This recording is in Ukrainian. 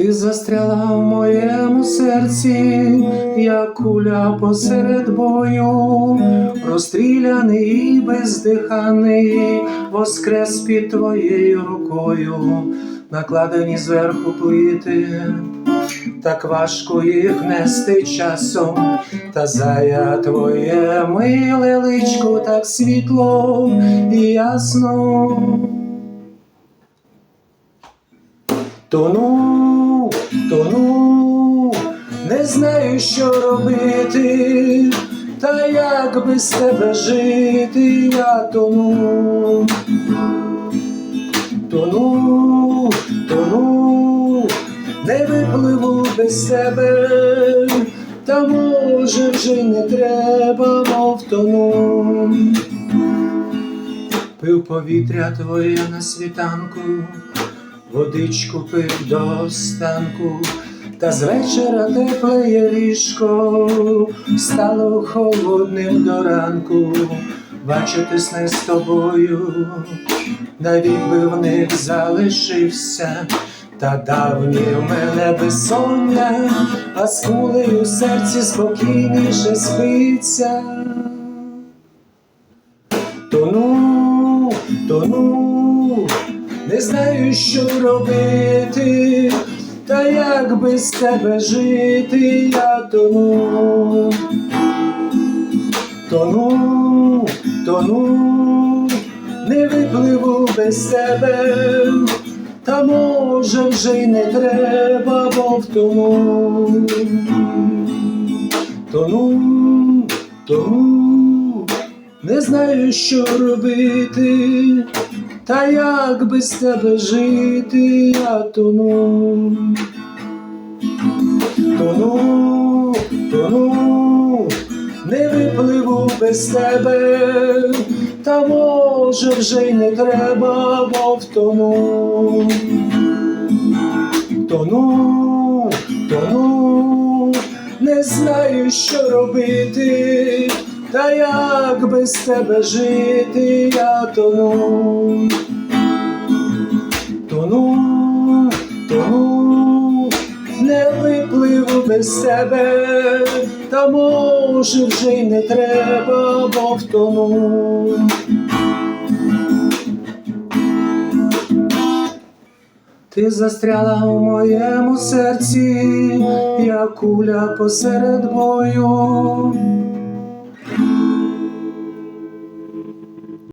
Ти застряла в моєму серці, як куля посеред бою, розстріляний і бездиханий, воскрес під твоєю рукою, накладені зверху плити, так важко їх нести часом, та зая твоє миле личко, так світло і ясно. Тону, тону, не знаю, що робити, та як без тебе жити, я тону, тону, тону, не випливу без тебе, та може вже не треба, мов тону. Пив повітря твоє на світанку, водичку пив до останку, та з вечора теплеє ліжко, стало холодним до ранку, бачити сни з тобою, навік би в них залишився, та давні в мене безсоння, а з кулею серці спокійніше спиться. Тону, тону, не знаю, що робити, та як без тебе жити, я тону, тону, тону, не випливу без тебе, та може вже й не треба, бо втону, тону, тону, не знаю, що робити, та як без тебе жити, я тону, тону, тону, не випливу без тебе, та може вже й не треба, бо втону, тону, тону, не знаю, що робити. Та як без тебе жити, я тону, тону, тону, не випливу без тебе, та може вже й не треба, бо втону. Ти застряла у моєму серці, як куля посеред бою.